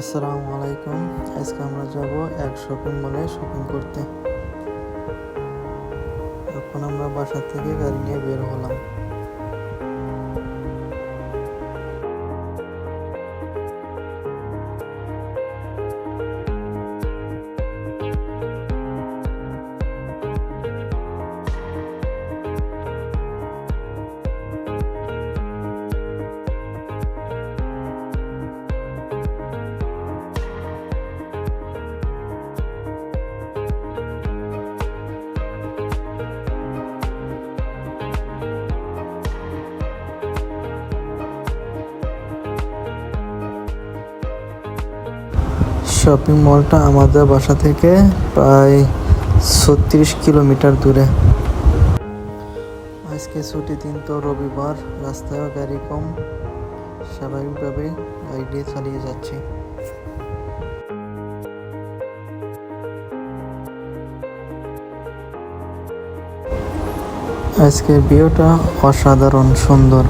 আসসালামু আলাইকুম। আজকে আমরা যাব এক শপিং মলে শপিং করতে। এখন আমরা বাসা থেকে গাড়ি নিয়ে বের হলাম। শপিং মলটা আমাদের বাসা থেকে প্রায় ছত্রিশ কিলোমিটার দূরে। আজকে ছুটি দিন তো রবিবার রাস্তায় গাড়ি কম। স্বাভাবিকভাবে গাড়ি চালিয়ে যাচ্ছি। আজকের ভিউটা অসাধারণ সুন্দর।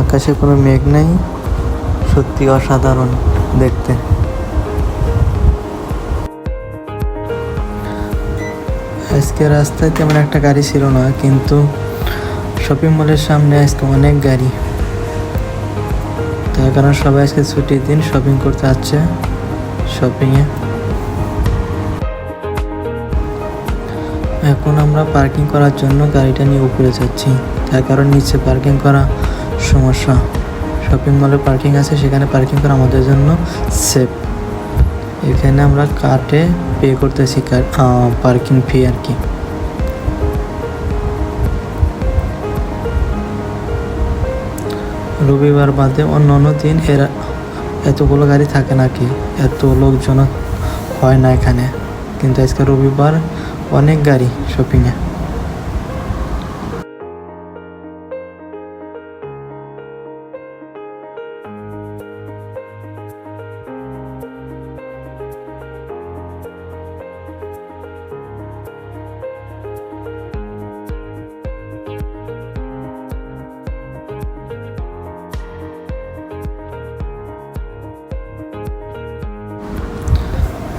আকাশে কোনো মেঘ নেই, সত্যি অসাধারণ দেখতে। আজকে রাস্তায় তেমন একটা গাড়ি ছিল না, কিন্তু শপিং মলের সামনে আজকে অনেক গাড়ি। তার কারণ সবাই আজকে ছুটির দিন শপিং করতে আসছে শপিংয়ে এখন আমরা পার্কিং করার জন্য গাড়িটা নিয়ে উপরে যাচ্ছি, তার কারণ নিচে পার্কিং করা সমস্যা। শপিং মলে পার্কিং আছে, সেখানে পার্কিং করা আমাদের জন্য সেফ এখানে আমরা কার্টে পে করতেছি পার্কিং ফি আর কি। রবিবার বাদে অন্য অন্য দিন এরা এতগুলো গাড়ি থাকে নাকি? এত লোকজন হয় না এখানে। কিন্তু আজকে রবিবার অনেক গাড়ি শপিংয়ে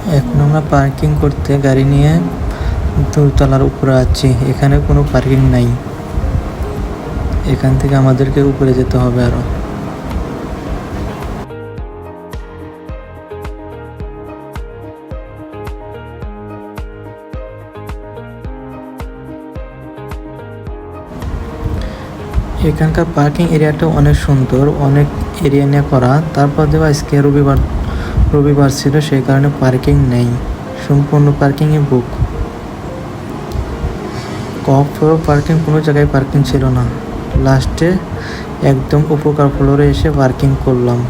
এখন আমরা পার্কিং করতে গাড়ি নিয়ে দোতলার উপরে আছি। এখানে কোনো পার্কিং নাই। এখান থেকে আমাদেরকে উপরে যেতে হবে আরও। এখানকার পার্কিং এরিয়াটা অনেক সুন্দর, অনেক এরিয়া নিয়ে করা। তারপর দেওয়া আজকে রবিবার। রবিবার ছিল, সেই কারণে পার্কিং নেই। সম্পূর্ণ পার্কিংয়ে বুক কফরও পার্কিং কোনো জায়গায় পার্কিং ছিল না। লাস্টে একদম উপকার ফ্লোরে এসে পার্কিং করলাম।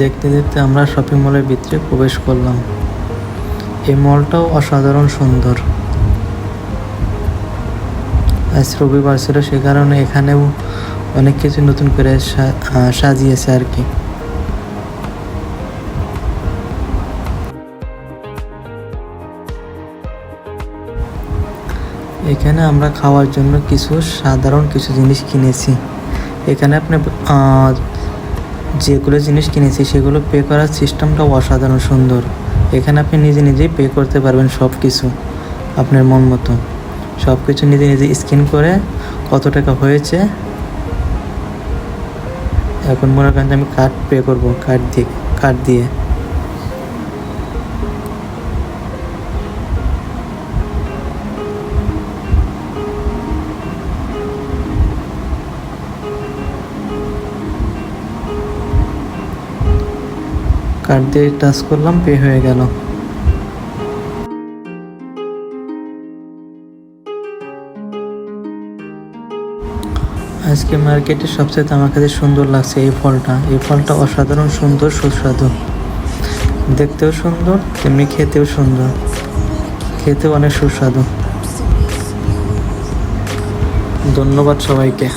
দেখতে দেখতে আমরা শপিং মলের ভিতরে প্রবেশ করলাম। এই মলটাও অসাধারণ সুন্দর। আজ রবিবার ছিল সে কারণে এখানেও অনেক কিছু নতুন করে সাজিয়েছে আর কি। এখানে আমরা খাওয়ার জন্য কিছু সাধারণ কিছু জিনিস কিনেছি। এখানে আপনি যেগুলো জিনিস কিনেছি সেগুলো পে করার সিস্টেমটাও অসাধারণ সুন্দর। এখানে আপনি নিজে নিজেই পে করতে পারবেন সব কিছু আপনার মন মতো। সব কিছু নিজে নিজে স্ক্যান করে কত টাকা হয়েছে এখন মনে করেন আমি কার্ড পে করব কার্ড দিয়ে কার্ড দিয়ে। কার্ড দিয়ে টাচ করলাম পে হয়ে গেল। আজকে মার্কেটে সবচেয়ে আমার কাছে সুন্দর লাগছে এই ফলটা। এই ফলটা অসাধারণ সুন্দর, সুস্বাদু। দেখতেও সুন্দর, তেমনি খেতেও সুন্দর। খেতেও অনেক সুস্বাদু। ধন্যবাদ সবাইকে।